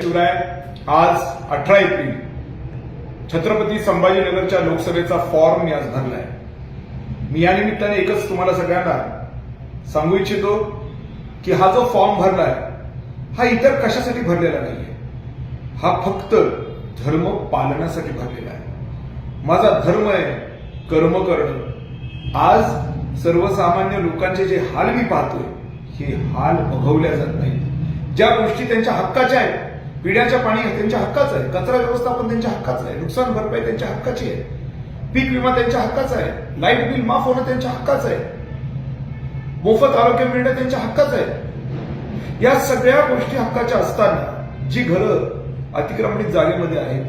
शिवराय आज अठरा एप्रिल छत्रपती संभाजीनगरच्या लोकसभेचा फॉर्म मी आज भरलाय. मी या निमित्ताने एकच तुम्हाला सगळ्यांना सांगू इच्छितो की हा जो फॉर्म भरलाय हा इतर कशासाठी भरलेला नाहीये? हा फक्त धर्म पालनासाठी भरलेला आहे. माझा धर्म आहे कर्म करणं. आज सर्वसामान्य लोकांचे जे हाल मी पाहतोय हे हाल बघवल्या जात नाहीत. ज्या गोष्टी त्यांच्या हक्काच्या आहेत पिण्याच्या पाणी त्यांच्या हक्काचं आहे. कचरा व्यवस्थापन त्यांच्या हक्काचं आहे. नुकसान भरपाई त्यांच्या हक्काची आहे. पीक विमा त्यांच्या हक्काचा आहे. लाइट बिल माफ होणं त्यांच्या हक्काचं आहे. मोफत आरोग्य मिळणं त्यांच्या हक्काचं आहे. या सगळ्या गोष्टी हक्काच्या असताना जी घरं अतिक्रमणित जागेमध्ये आहेत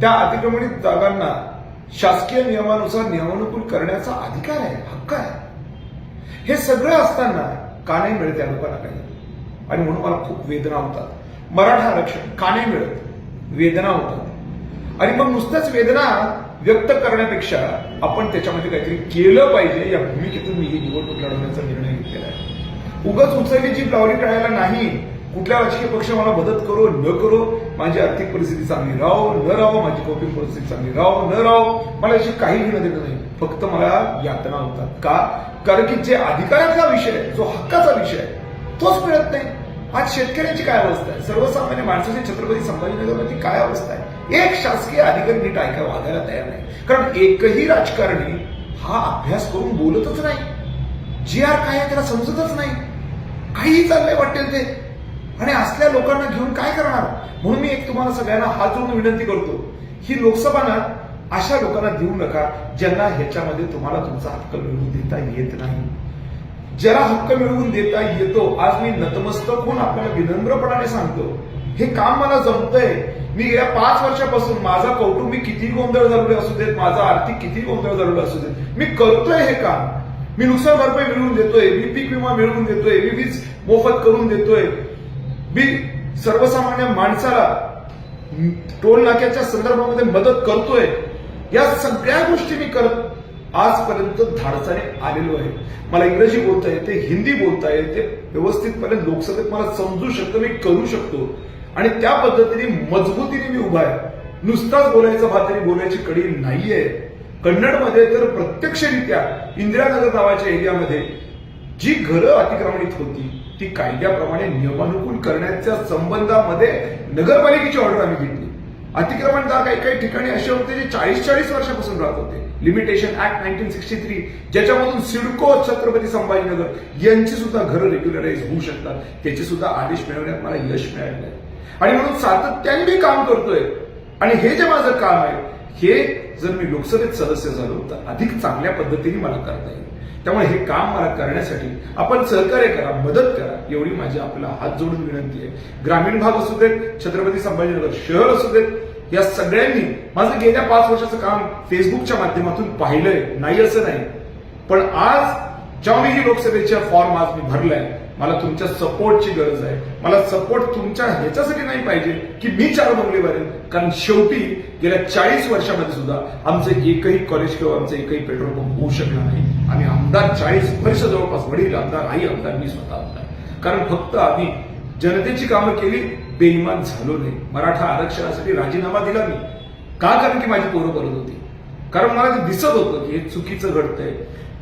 त्या अतिक्रमणित जागांना शासकीय नियमानुसार नियमानुकूल करण्याचा अधिकार आहे हक्क आहे. हे सगळं असताना का नाही मिळत या लोकांना काही? आणि म्हणून मला खूप वेदना होतात. मराठा आरक्षण काने मिळत वेदना होतात. आणि मग नुसत्याच वेदना व्यक्त करण्यापेक्षा आपण त्याच्यामध्ये काहीतरी केलं पाहिजे या भूमिकेतून मी ही निवडणूक लढवण्याचा निर्णय घेतलेला आहे. उगाच उचलली जी लावली कळायला नाही. कुठल्या राजकीय पक्ष मला मदत करो न करो माझी आर्थिक परिस्थिती चांगली राहो न राहो माझी कौटुंबिक परिस्थिती चांगली राहो न राहो मला याची काही घेणं देणं नाही. फक्त मला यातना होतात. का? कारण की जे अधिकारातला विषय आहे जो हक्काचा विषय आहे तोच मिळत नाही. आज शेतकऱ्याची काय अवस्था आहे? सर्वसामान्य माणसाची छत्रपती संभाजीनगरमध्ये काय अवस्था आहे? एक शासकीय अधिकारी नीट ऐका वागायला तयार नाही. कारण एकही राजकारणी हा अभ्यास करून बोलतच नाही. जी आर काय आहे त्याला समजतच नाही. काहीही चाललंय वाटेल ते. आणि असल्या लोकांना घेऊन काय करणार? म्हणून मी एक तुम्हाला सगळ्यांना हात जोडून विनंती करतो ही लोकसभा ना अशा लोकांना देऊ नका ज्यांना ह्याच्यामध्ये तुम्हाला तुमचा हक्क मिळवून देता येत नाही. ज्याला हक्क मिळवून देता येतो. आज मी नतमस्तक होऊन आपल्याला विनम्रपणाने सांगतो. हे काम मला जमतंय. मी गेल्या पाच वर्षापासून माझा कौटुंबिक किती गोंधळ झालेले असू देत माझा आर्थिक किती गोंधळ झालेला असू देत. मी करतोय हे काम. मी नुकसान भरपाई मिळवून देतोय मी पीक विमा मिळवून देतोय मी वीज मोफत करून देतोय. मी सर्वसामान्य माणसाला टोल नाक्याच्या संदर्भामध्ये मदत करतोय. या सगळ्या गोष्टी मी करत आजपर्यंत धाडसाने आलेलो आहे. मला इंग्रजी बोलता येते हिंदी बोलता येते व्यवस्थितपणे लोकसभेत मला समजू शकतो मी करू शकतो. आणि त्या पद्धतीने मजबूतीने मी उभा आहे. नुसताच बोलायचा भातरी बोलायची कडी नाहीये. कन्नडमध्ये तर प्रत्यक्षरित्या इंदिरानगर नावाच्या एरियामध्ये जी घरं अतिक्रमणित होती ती कायद्याप्रमाणे नियमानुकूल करण्याच्या संबंधामध्ये नगरपालिकेची ऑर्डर आम्ही घेतली. अतिक्रमणदार काही काही ठिकाणी असे होते जे चाळीस चाळीस वर्षापासून राहत होते. Limitation act nineteen sixty three ज्याच्यामधून सिडको छत्रपती संभाजीनगर यांची सुद्धा घरं रेग्युलराईज होऊ शकतात. त्याचे सुद्धा आदेश मिळवण्यात मला यश मिळालेलं आहे. आणि म्हणून सातत्याने मी काम करतोय. आणि हे जे माझं काम आहे हे जर मी लोकसभेत सदस्य झालो तर अधिक चांगल्या पद्धतीने मला करता येईल. त्यामुळे हे काम मला करण्यासाठी आपण सहकार्य करा मदत करा एवढी माझी आपल्याला हात जोडून विनंती आहे. ग्रामीण भाग असू देत छत्रपती संभाजीनगर शहर असू देत या सगळ्यांनी माझं गेल्या पाच वर्षाचं काम फेसबुकच्या माध्यमातून पाहिलंय. नाही असं नाही. पण आज जेव्हा मी ही लोकसभेच्या फॉर्म आज मी भरलाय मला तुमच्या सपोर्टची गरज आहे. मला सपोर्ट तुमच्या ह्याच्यासाठी नाही पाहिजे की मी चार बंगले भरेन. कारण शेवटी गेल्या चाळीस वर्षामध्ये सुद्धा आमचं एकही कॉलेज किंवा आमचं एकही पेट्रोल पंप होऊ शकला नाही. आम्ही आमदार चाळीस वर्ष जवळपास वडील आमदार आई आमदार मी स्वतः आमदार. कारण फक्त आम्ही जनतेची कामं केली बेईमान झालो नाही. मराठा आरक्षणासाठी राजीनामा दिला मी. का कारण की माझी पोरं करत होती? कारण मला ते दिसत होतं की हे चुकीचं घडतंय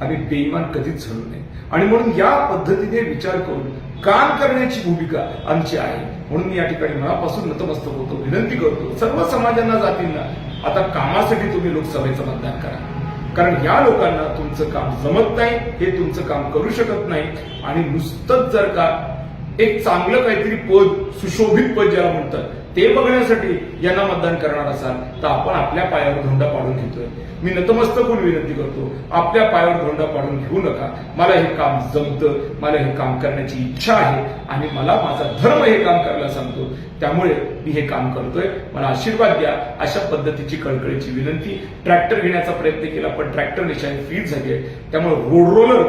आणि बेईमान कधीच झालो नाही. आणि म्हणून या पद्धतीने विचार करून काम करण्याची भूमिका आमची आहे. म्हणून मी या ठिकाणी मनापासून नतमस्तक होतो विनंती करतो सर्व समाजांना जातींना आता कामासाठी तुम्ही लोकसभेचं मतदान करा. कारण या लोकांना तुमचं काम जमत नाही हे तुमचं काम करू शकत नाही आणि नुसतंच जर का एक चांगलं काहीतरी पद सुशोभित पद ज्याला म्हणतात ते बघण्यासाठी यांना मतदान करणार असाल तर आपण आपल्या पायावर धोंडा पाडून घेतोय. मी नतमस्तकून विनंती करतो आपल्या पायावर धोंडा पाडून घेऊ नका. मला हे काम जमतं मला हे काम करण्याची इच्छा आहे आणि मला माझा धर्म हे काम करायला सांगतो. त्यामुळे मी हे काम करतोय. मला आशीर्वाद द्या. अशा पद्धतीची कळकळीची विनंती. ट्रॅक्टर घेण्याचा प्रयत्न केला पण ट्रॅक्टर निशाने फील झाली. आहे त्यामुळे रोड रोलर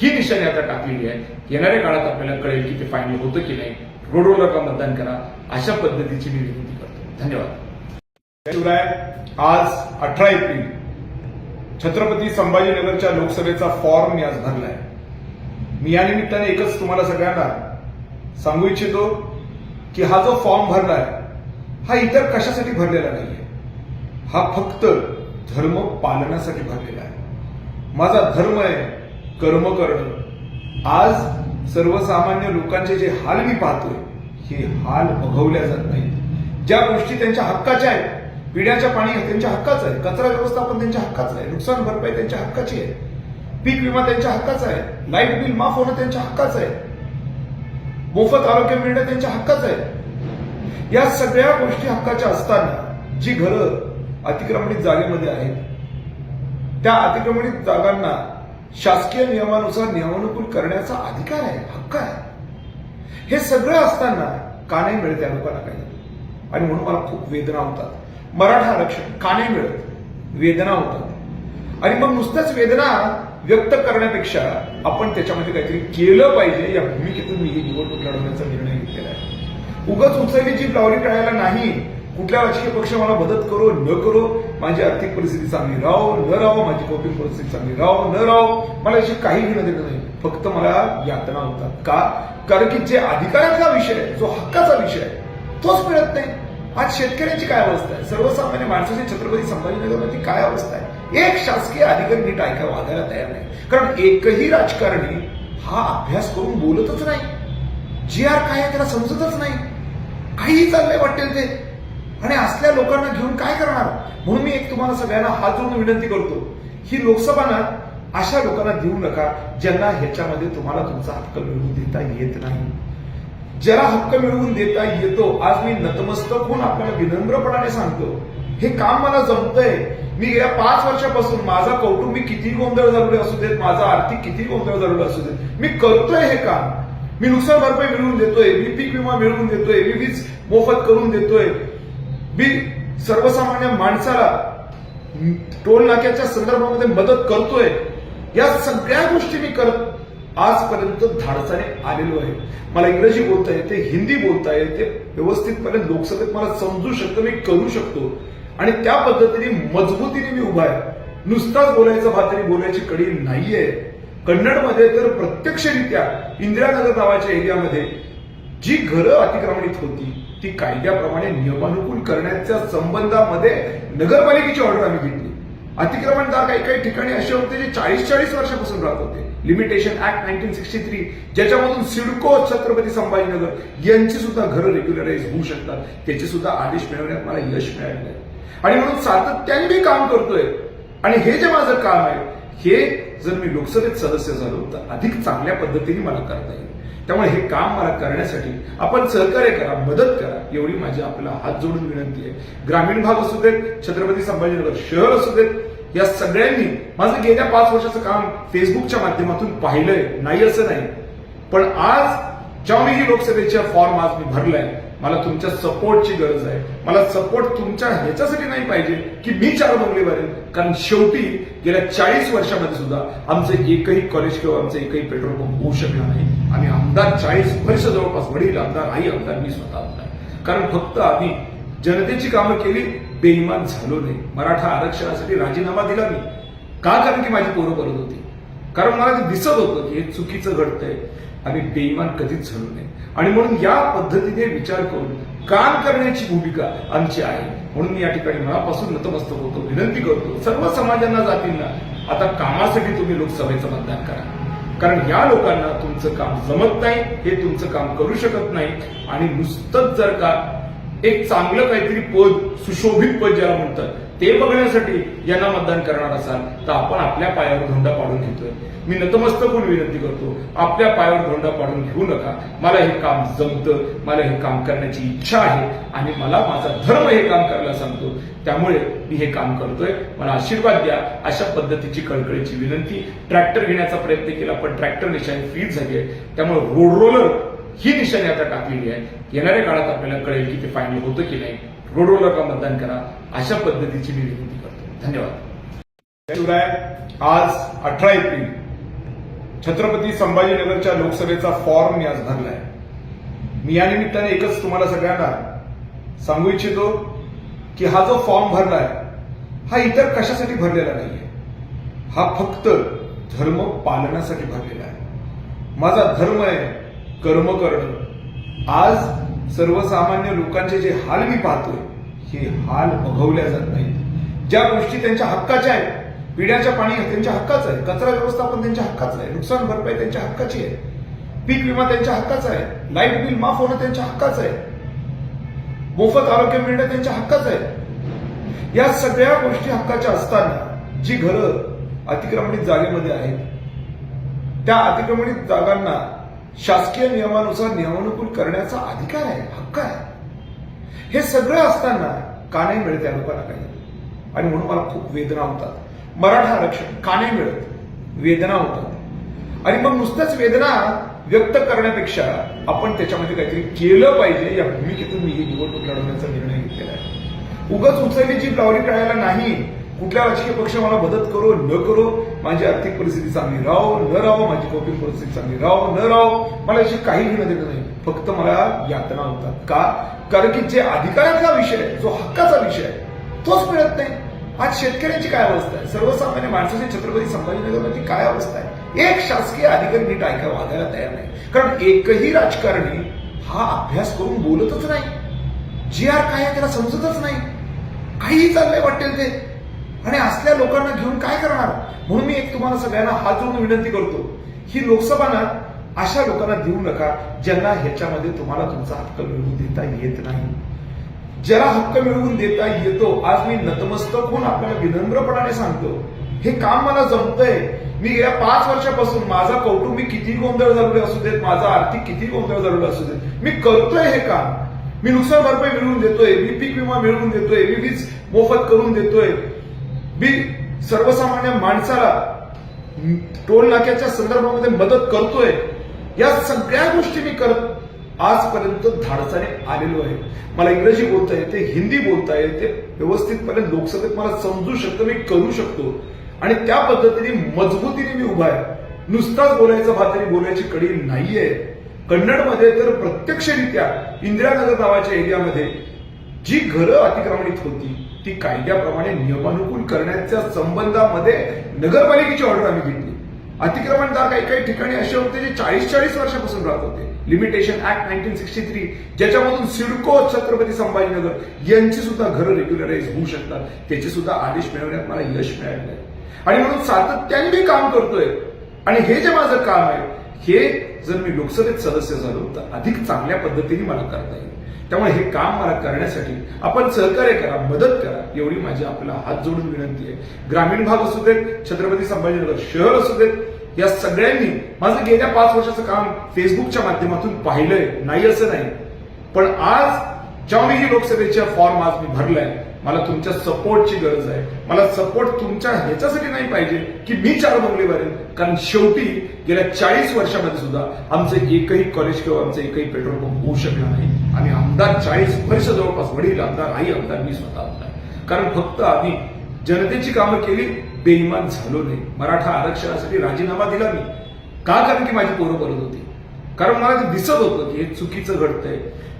ही निशाणी आता टाकलेली आहे. येणाऱ्या काळात आपल्याला कळेल की ते फायनल होतं की नाही. रोडवर का मतदान करा. अशा पद्धतीची मी विनंती करतो. धन्यवाद. शिवराय आज अठरा एप्रिल. छत्रपती संभाजीनगरच्या लोकसभेचा फॉर्म मी आज भरलाय. मी या निमित्ताने एकच तुम्हाला सगळ्यांना सांगू इच्छितो की हा जो फॉर्म भरलाय हा इतर कशासाठी भरलेला नाहीये? हा फक्त धर्म पालनासाठी भरलेला आहे. माझा धर्म आहे कर्म करणं. आज सर्वसामान्य लोकांचे जे हाल मी पाहतोय हे हाल बघवल्या जात नाहीत. ज्या गोष्टी त्यांच्या हक्काच्या आहेत पिण्याच्या पाणी त्यांच्या हक्काचं आहे कचरा व्यवस्थापन त्यांच्या हक्काचं आहे नुकसान भरपाई त्यांच्या हक्काची आहे पीक विमा त्यांच्या हक्काचा आहे लाइट बिल माफ होणं त्यांच्या हक्काचं आहे मोफत आरोग्य मिळणं त्यांच्या हक्काचं आहे. या सगळ्या गोष्टी हक्काच्या असताना जी घरं अतिक्रमणित जागेमध्ये आहेत त्या अतिक्रमणित जागांना शासकीय नियमानुसार नियमानुकूल करण्याचा अधिकार आहे हक्क आहे. हे सगळं असताना का नाही मिळत लोकांना काही. आणि म्हणून मला खूप वेदना होतात. मराठा आरक्षण का नाही मिळत वेदना होतात. आणि मग नुसत्याच वेदना व्यक्त करण्यापेक्षा आपण त्याच्यामध्ये काहीतरी केलं पाहिजे या भूमिकेतून मी ही निवडणूक लढवण्याचा निर्णय घेतलेला आहे. उगाच उचलली जी लावली टाळायला नाही. कुठल्या राजकीय पक्ष मला मदत करो न करो माझी आर्थिक परिस्थिती चांगली राहो न राहो माझी कौटुंबिक परिस्थिती चांगली राहो न राहो मला याची काही घेणं देणं नाही. फक्त मला यातना होतात. का? कारण की जे अधिकाराचा विषय आहे जो हक्काचा विषय आहे तोच मिळत नाही. आज शेतकऱ्यांची काय अवस्था आहे? सर्वसामान्य माणसाची छत्रपती संभाजीनगरमध्ये काय अवस्था आहे? एक शासकीय अधिकारी नीट ऐका वागायला तयार नाही. कारण एकही राजकारणी हा अभ्यास करून बोलतच नाही. जी आर काय आहे त्याला समजतच नाही. काहीही चाललंय वाटेल ते. आणि असल्या लोकांना घेऊन काय करणार? म्हणून मी एक तुम्हाला सगळ्यांना हात जोडून विनंती करतो ही लोकसभा ना अशा लोकांना देऊ नका ज्यांना ह्याच्यामध्ये तुम्हाला तुमचा हक्क मिळवून देता येत नाही. ज्याला हक्क मिळवून देता येतो आज मी नतमस्तक होऊन आपल्याला विनम्रपणाने सांगतो हे काम मला जमतंय. मी गेल्या पाच वर्षापासून माझा कौटुंबिक किती गोंधळ झालेले असू देत माझा आर्थिक किती गोंधळ झालेला असू देत मी करतोय हे काम. मी नुकसान भरपाई मिळवून देतोय मी पीक विमा मिळवून देतोय मी वीज मोफत करून देतोय. मी सर्वसामान्य माणसाला टोल नाक्याच्या संदर्भामध्ये मदत करतोय. या सगळ्या गोष्टी मी करत आजपर्यंत धाडसाने आलेलो आहे. मला इंग्रजी बोलता येते हिंदी बोलता येते व्यवस्थितपणे लोकसभेत मला समजू शकतो मी करू शकतो. आणि त्या पद्धतीने मजबूतीने मी उभा आहे. नुसताच बोलायचा भातरी बोलायची कडी नाहीये. कन्नडमध्ये तर प्रत्यक्षरित्या इंदिरानगर नावाच्या एरियामध्ये जी घरं अतिक्रमणित होती ती कायद्याप्रमाणे नियमानुकूल करण्याच्या संबंधामध्ये नगरपालिकेची ऑर्डर आम्ही घेतली. अतिक्रमणदार काही काही ठिकाणी असे होते जे चाळीस चाळीस वर्षापासून राहत होते. Limitation act nineteen sixty three ज्याच्यामधून सिडको छत्रपती संभाजीनगर यांची सुद्धा घरं रेग्युलराईज होऊ शकतात. त्याचे सुद्धा आदेश मिळवण्यात मला यश मिळालेलं आहे. आणि म्हणून सातत्याने मी काम करतोय. आणि हे जे माझं काम आहे हे जर मी लोकसभेत सदस्य झालो तर अधिक चांगल्या पद्धतीने मला करता येईल. त्यामुळे हे काम मला करण्यासाठी आपण सहकार्य करा मदत करा एवढी माझी आपला हात जोडून विनंती आहे. ग्रामीण भाग असू देत छत्रपती संभाजीनगर शहर असू देत या सगळ्यांनी माझं गेल्या पाच वर्षाचं काम फेसबुकच्या माध्यमातून पाहिलंय नाही असं नाही. पण आज जेव्हा मी ही लोकसभेच्या फॉर्म आज मी भरलाय मला तुमच्या सपोर्टची गरज आहे. मला सपोर्ट तुमच्या ह्याच्यासाठी नाही पाहिजे की मी चार बंगले भरेन. कारण शेवटी गेल्या चाळीस वर्षामध्ये सुद्धा आमचं एकही कॉलेज किंवा आमचं एकही पेट्रोल पंप होऊ शकला नाही. आणि आमदार चाळीस वर्ष जवळपास वडील आमदार आई आमदार मी स्वतः आमदार. कारण फक्त आम्ही जनतेची कामं केली बेईमान झालो नाही. मराठा आरक्षणासाठी राजीनामा दिला मी. का? कारण की माझी पोरं करत होती. कारण मला ते दिसत होतं की हे चुकीचं घडतंय. आणि बेईमान कधीच झालो नाही. आणि म्हणून या पद्धतीने विचार करून काम करण्याची भूमिका आमची आहे. म्हणून मी या ठिकाणी मनापासून नतमस्तक होतो विनंती करतो सर्व समाजांना जातींना आता कामासाठी तुम्ही लोकसभेचं मतदान करा. कारण या लोकांना तुमचं काम जमत नाही हे तुमचं काम करू शकत नाही. आणि नुसतंच जर का एक चांगलं काहीतरी पद सुशोभित पद ज्याला म्हणतात ते बघण्यासाठी यांना मतदान करणार असाल तर आपण आपल्या पायावर धोंडा पाडून घेतोय. मी नतमस्तक होऊन विनंती करतो आपल्या पायावर धोंडा पाडून घेऊ नका. मला हे काम जमतं मला हे काम करण्याची इच्छा आहे आणि मला माझा धर्म हे काम करायला सांगतो. त्यामुळे मी हे काम करतोय. मला आशीर्वाद द्या. अशा पद्धतीची कळकळीची विनंती. ट्रॅक्टर घेण्याचा प्रयत्न केला पण ट्रॅक्टर निशाणी फ्रीज झाली आहे. त्यामुळे रोड रोलर ही निशाणी आता टाकलेली आहे. येणाऱ्या काळात आपल्याला कळेल की ते फायनल होतं की नाही. रोडवर नका मतदान करा. अशा पद्धतीची मी विनंती करतो. धन्यवाद. शिवराय आज अठरा एप्रिल. छत्रपती संभाजीनगरच्या लोकसभेचा फॉर्म मी आज भरलाय. मी या निमित्ताने एकच तुम्हाला सगळ्यांना सांगू इच्छितो की हा जो फॉर्म भरलाय हा इतर कशासाठी भरलेला नाहीये? हा फक्त धर्म पालनासाठी भरलेला आहे. माझा धर्म आहे कर्म करणं. आज सर्वसामान्य लोकांचे जे हाल मी पाहतोय हे हाल बघवल्या जात नाहीत. ज्या गोष्टी त्यांच्या हक्काच्या आहेत पिण्याच्या पाणी त्यांच्या हक्काचं आहे कचरा व्यवस्थापन त्यांच्या हक्काचं आहे नुकसान भरपाई त्यांच्या हक्काची आहे पीक विमा त्यांच्या हक्काचा आहे लाइट बिल माफ होणं त्यांच्या हक्काचं आहे मोफत आरोग्य मिळणं त्यांच्या हक्काचं आहे. या सगळ्या गोष्टी हक्काच्या असताना जी घरं अतिक्रमणित जागेमध्ये आहेत त्या अतिक्रमणित जागांना शासकीय नियमानुसार नियमानुकूल करण्याचा अधिकार आहे हक्क आहे. हे सगळं असताना का नाही मिळत त्या लोकांना काही. आणि म्हणून मला खूप वेदना होतात. मराठा आरक्षण का नाही मिळत वेदना होतात. आणि मग नुसत्याच वेदना व्यक्त करण्यापेक्षा आपण त्याच्यामध्ये काहीतरी केलं पाहिजे या भूमिकेतून मी ही निवडणूक लढवण्याचा निर्णय घेतलेला आहे. उगाच उचलली जी लावली कळायला नाही. कुठल्या राजकीय पक्ष मला मदत करो न करो माझी आर्थिक परिस्थिती चांगली राहो न राहो माझी कौटुंबिक परिस्थिती चांगली राहो न राहो मला याची काही घेणं देणं नाही. फक्त मला यातना होतात. का? कारण की जे अधिकारातला विषय आहे जो हक्काचा विषय आहे तोच मिळत नाही. आज शेतकऱ्यांची काय अवस्था आहे? सर्वसामान्य माणसाची छत्रपती संभाजीनगरमध्ये काय अवस्था आहे? एक शासकीय अधिकारी नीट ऐका वागायला तयार नाही. कारण एकही राजकारणी हा अभ्यास करून बोलतच नाही. जी आर काय आहे त्याला समजतच नाही. काहीही चाललंय वाटेल ते. आणि असल्या लोकांना घेऊन काय करणार? म्हणून मी एक तुम्हाला सगळ्यांना हात जोडून विनंती करतो ही लोकसभा ना अशा लोकांना देऊ नका ज्यांना ह्याच्यामध्ये तुम्हाला तुमचा हक्क मिळवून देता येत नाही. ज्याला हक्क मिळवून देता येतो आज मी नतमस्तक होऊन आपल्याला विनम्रपणाने सांगतो हे काम मला जमतंय. मी गेल्या पाच वर्षापासून माझा कौटुंबिक किती गोंधळ झालेला असू देत माझा आर्थिक किती गोंधळ झालेला असू देत. मी करतोय हे काम. मी नुकसान भरपाई मिळवून देतोय मी पीक विमा मिळवून देतोय मी वीज मोफत करून देतोय. मी सर्वसामान्य माणसाला टोल नाक्याच्या संदर्भामध्ये मदत करतोय. या सगळ्या गोष्टी मी करत आजपर्यंत धाडसाने आलेलो आहे. मला इंग्रजी बोलता येते हिंदी बोलता येते व्यवस्थितपणे लोकसभेत मला समजू शकतो मी करू शकतो. आणि त्या पद्धतीने मजबूतीने मी उभा आहे. नुसताच बोलायचा भात तरी बोलायची कडी नाहीये. कन्नडमध्ये तर प्रत्यक्षरित्या इंदिरानगर नावाच्या एरियामध्ये जी घरं अतिक्रमणित होती ती कायद्याप्रमाणे नियमानुकूल करण्याच्या संबंधामध्ये नगरपालिकेची ऑर्डर आम्ही घेतली. अतिक्रमणदार काही काही ठिकाणी असे होते जे चाळीस चाळीस वर्षापासून राहत होते. Limitation act nineteen sixty three ज्याच्यामधून सिडको छत्रपती संभाजीनगर यांची सुद्धा घरं रेग्युलराईज होऊ शकतात. त्याचे सुद्धा आदेश मिळवण्यात मला यश मिळालेलं आहे. आणि म्हणून सातत्याने मी काम करतोय. आणि हे जे माझं काम आहे हे जर मी लोकसभेत सदस्य झालो तर अधिक चांगल्या पद्धतीने मला करता येईल. त्यामुळे हे काम मला करण्यासाठी आपण सहकार्य करा मदत करा एवढी माझी आपला हात जोडून विनंती आहे. ग्रामीण भाग असू देत छत्रपती संभाजीनगर शहर असू देत या सगळ्यांनी माझं गेल्या पाच वर्षाचं काम फेसबुकच्या माध्यमातून पाहिलंय नाही असं नाही. पण आज जेव्हा मी ही लोकसभेच्या फॉर्म आज मी भरलाय मला तुमच्या सपोर्टची गरज आहे. मला सपोर्ट तुमच्या ह्याच्यासाठी नाही पाहिजे की मी चार बंगले भरेन. कारण शेवटी गेल्या चाळीस वर्षामध्ये सुद्धा आमचं एकही कॉलेज किंवा आमचं एकही पेट्रोल पंप होऊ शकला नाही. आणि आमदार चाळीस वर्ष जवळपास वडील आमदार आई आमदार मी स्वतः आमदार. कारण फक्त आम्ही जनतेची कामं केली बेईमान झालो नाही. मराठा आरक्षणासाठी राजीनामा दिला मी. का? कारण की माझी पोरं बोलत होती. कारण मला ते दिसत होतं की हे चुकीचं घडतंय.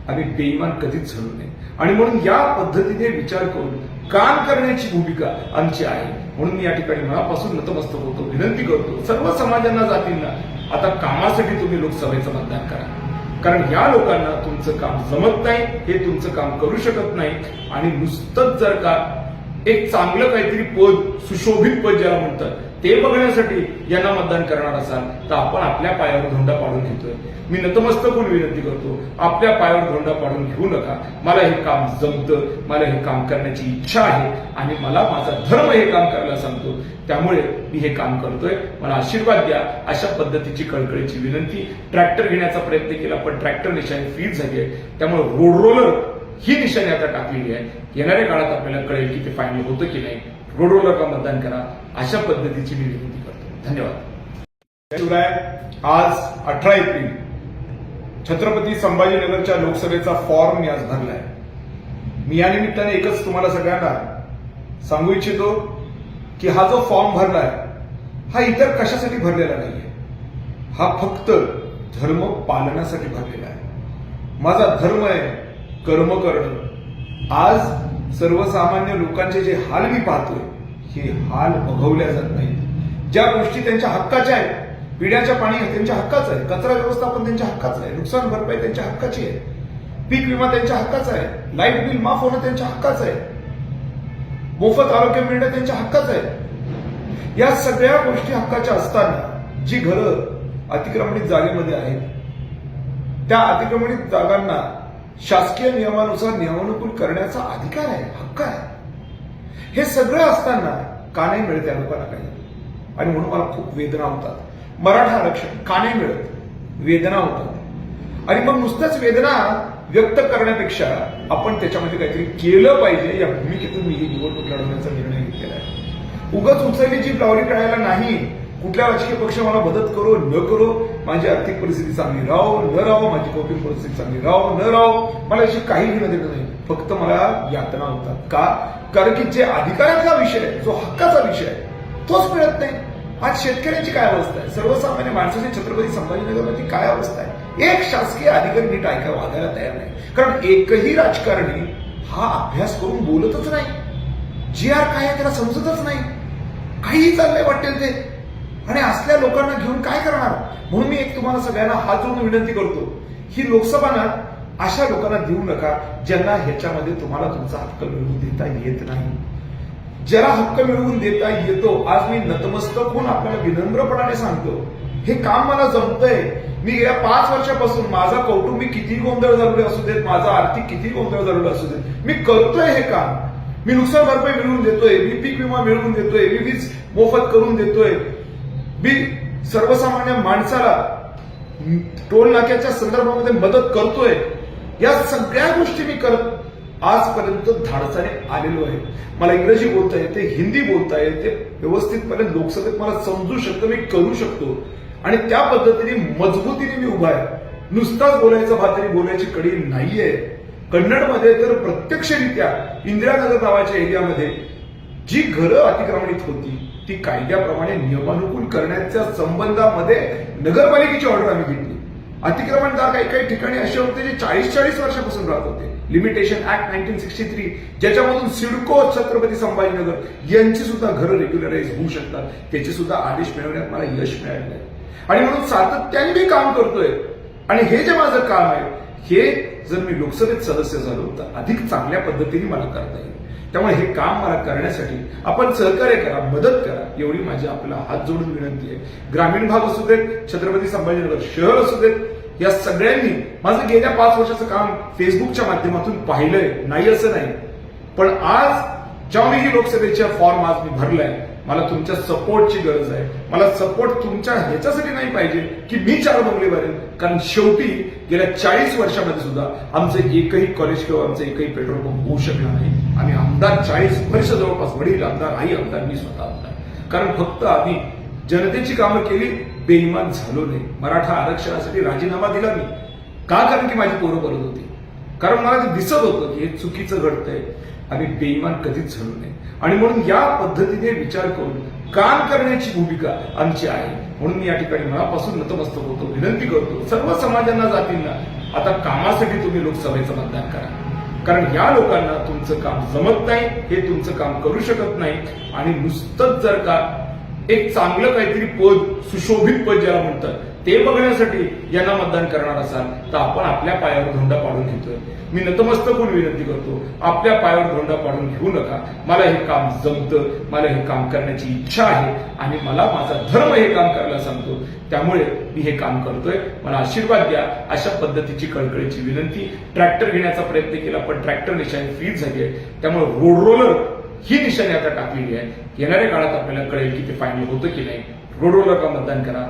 आणि बेईमान कधीच झालो नाही. आणि म्हणून या पद्धतीने विचार करून काम करण्याची भूमिका आमची आहे. म्हणून मी या ठिकाणी मनापासून नतमस्तक होतो विनंती करतो सर्व समाजांना जातींना आता कामासाठी तुम्ही लोकसभेचं मतदान करा. कारण या लोकांना तुमचं काम जमत नाही हे तुमचं काम करू शकत नाही. आणि नुसतंच जर का एक चांगलं काहीतरी पद सुशोभित पद ज्याला म्हणतात ते बघण्यासाठी यांना मतदान करणार असाल तर आपण आपल्या पायावर धोंडा पाडून घेतोय. मी नतमस्तकून विनंती करतो आपल्या पायावर धोंडा पाडून घेऊ नका. मला हे काम जमतं मला हे काम करण्याची इच्छा आहे आणि मला माझा धर्म हे काम करायला सांगतो. त्यामुळे मी हे काम करतोय. मला आशीर्वाद द्या. अशा पद्धतीची कळकळीची विनंती. ट्रॅक्टर घेण्याचा प्रयत्न केला पण ट्रॅक्टर निशाणी फ्रीज झाली आहे त्यामुळे रोड रोलर ही निशाणी आता टाकलेली आहे येणाऱ्या काळात आपल्याला कळेल की ते फायनल होतं की नाही. रोड रोलर मतदान करा. अशा पद्धतीची मी विनंती करतो. धन्यवाद. शिवराय. आज अठरा एप्रिल. छत्रपती संभाजीनगरच्या लोकसभेचा फॉर्म मी आज भरलाय. मी या निमित्ताने एकच तुम्हाला सगळ्यांना सांगू इच्छितो की हा जो फॉर्म भरलाय हा इतर कशासाठी भरलेला नाहीये? हा फक्त धर्म पालनासाठी भरलेला आहे. माझा धर्म आहे कर्म करणं. आज सर्वसामान्य लोकांचे जे हाल मी पाहतोय हे हाल बघवल्या जात नाहीत. ज्या गोष्टी त्यांच्या हक्काच्या आहेत पिण्याच्या पाणी त्यांच्या हक्काचं आहे कचरा व्यवस्थापन त्यांच्या हक्काचं आहे नुकसान भरपाई त्यांच्या हक्काची आहे पीक विमा त्यांच्या हक्काचा आहे लाइट बिल माफ होणं त्यांच्या हक्काचं आहे मोफत आरोग्य मिळणं त्यांच्या हक्काचं आहे. या सगळ्या गोष्टी हक्काच्या असताना जी घरं अतिक्रमणित जागेमध्ये आहेत त्या अतिक्रमणित जागांना शासकीय नियमानुसार नियमानुकूल करण्याचा अधिकार आहे हक्क आहे. हे सगळं असताना का नाही मिळत या लोकांना काही? आणि म्हणून मला खूप वेदना होतात. मराठा आरक्षण का नाही मिळत? वेदना होतात. आणि मग नुसत्याच वेदना व्यक्त करण्यापेक्षा आपण त्याच्यामध्ये काहीतरी केलं पाहिजे या भूमिकेतून मी ही निवडणूक लढवण्याचा निर्णय घेतलेला आहे. उगाच उचलली जी लावली कळायला नाही. कुठल्या राजकीय पक्ष मला मदत करो न करो माझी आर्थिक परिस्थिती चांगली राहो न राहो माझी कौटुंबिक परिस्थिती चांगली राहो न राहो मला याची काही घेणं देणं नाही. फक्त मला यातना होतात. का? कारण की जे अधिकारातला विषय आहे जो हक्काचा विषय आहे तोच मिळत नाही. आज शेतकऱ्यांची काय अवस्था आहे? सर्वसामान्य माणसाची छत्रपती संभाजीनगरमध्ये काय अवस्था आहे? एक शासकीय अधिकारी नीट ऐका वागायला तयार नाही. कारण एकही राजकारणी हा अभ्यास करून बोलतच नाही. जी आर काय आहे त्याला समजतच नाही. काहीही चाललंय वाटेल ते. आणि असल्या लोकांना घेऊन काय करणार? म्हणून मी एक तुम्हाला सगळ्यांना हात जोडून विनंती करतो ही लोकसभा ना अशा लोकांना देऊ नका ज्यांना ह्याच्यामध्ये तुम्हाला तुमचा हक्क मिळवून देता येत नाही. ज्याला हक्क मिळवून देता येतो आज मी नतमस्तक होऊन आपल्याला विनम्रपणाने सांगतो हे काम मला जमतंय. मी गेल्या पाच वर्षापासून माझा कौटुंबिक किती गोंधळ झालेले असू देत माझा आर्थिक किती गोंधळ झालेला असू देत मी करतोय हे काम. मी नुकसान भरपाई मिळवून देतोय मी पीक विमा मिळवून देतोय मी वीज मोफत करून देतोय. मी सर्वसामान्य माणसाला टोल नाक्याच्या संदर्भामध्ये मदत करतोय. या सगळ्या गोष्टी मी करत आजपर्यंत धाडसाने आलेलो आहे. मला इंग्रजी बोलता येते हिंदी बोलता येते. व्यवस्थितपणे लोकसभेत मला समजू शकतो मी करू शकतो. आणि त्या पद्धतीने मजबूतीने मी उभा आहे. नुसताच बोलायचा भातरी बोलायची कडी नाहीये. कन्नडमध्ये तर प्रत्यक्षरित्या इंदिरानगर नावाच्या एरियामध्ये जी घरं अतिक्रमणित होती ती कायद्याप्रमाणे नियमानुकूल करण्याच्या संबंधामध्ये नगरपालिकेची ऑर्डर आम्ही घेतली. अतिक्रमणदार काही काही ठिकाणी असे होते जे चाळीस चाळीस वर्षापासून राहत होते. Limitation act nineteen sixty three ज्याच्यामधून सिडको छत्रपती संभाजीनगर यांची सुद्धा घरं रेग्युलराईज होऊ शकतात. त्याचे सुद्धा आदेश मिळवण्यात मला यश मिळालेलं आहे. आणि म्हणून सातत्याने मी काम करतोय. आणि हे जे माझं काम आहे हे जर मी लोकसभेत सदस्य झालो तर अधिक चांगल्या पद्धतीने मला करता येईल. त्यामुळे हे काम मला करण्यासाठी आपण सहकार्य करा मदत करा एवढी माझी आपला हात जोडून विनंती आहे. ग्रामीण भाग असू देत छत्रपती संभाजीनगर शहर असू देत या सगळ्यांनी माझं गेल्या पाच वर्षाचं काम फेसबुकच्या माध्यमातून पाहिलंय नाही असं नाही. पण आज ज्यावेळी ही लोकसभेच्या फॉर्म आज मी भरलाय मला तुमच्या सपोर्टची गरज आहे. मला सपोर्ट तुमच्या ह्याच्यासाठी नाही पाहिजे की मी चार बंगले भरेन. कारण शेवटी गेल्या चाळीस वर्षामध्ये सुद्धा आमचं एकही कॉलेज किंवा आमचं एकही पेट्रोल पंप होऊ शकणार नाही. आम्ही आमदार चाळीस वर्ष जवळपास वडील आमदार आई आमदार मी स्वतः आमदार. कारण फक्त आम्ही जनतेची कामं केली बेईमान झालो नाही. मराठा आरक्षणासाठी राजीनामा दिला मी. का? कारण की माझी पोरं करत होती. कारण मला ते दिसत होतं की हे चुकीचं घडतंय आणि बेईमान कधीच झालो नाही. आणि म्हणून या पद्धतीने विचार करून काम करण्याची भूमिका आमची आहे. म्हणून मी या ठिकाणी मनापासून नतमस्तक होतो विनंती करतो सर्व समाजांना जातींना आता कामासाठी तुम्ही लोकसभेचं मतदान करा. कारण या लोकांना तुमचं काम जमत नाही हे तुमचं काम करू शकत नाही. आणि नुसतंच जर का एक चांगलं काहीतरी पद सुशोभित पद ज्याला म्हणतात ते बघण्यासाठी यांना मतदान करणार असाल तर आपण आपल्या पायावर धोंडा पाडून घेतोय. मी नतमस्तक होऊन विनंती करतो आपल्या पायावर धोंडा पाडून घेऊ नका. मला हे काम जमतं मला हे काम करण्याची इच्छा आहे आणि मला माझा धर्म हे काम करायला सांगतो. त्यामुळे मी हे काम करतोय. मला आशीर्वाद द्या. अशा पद्धतीची कळकळीची विनंती. ट्रॅक्टर घेण्याचा प्रयत्न केला पण ट्रॅक्टर निशाणी फ्रीज झाली आहे. त्यामुळे रोड रोलर ही निशाणी आता टाकलेली आहे. येणाऱ्या काळात आपल्याला कळेल की ते फायनल होतं की नाही. रोड रोलर का मतदान करा?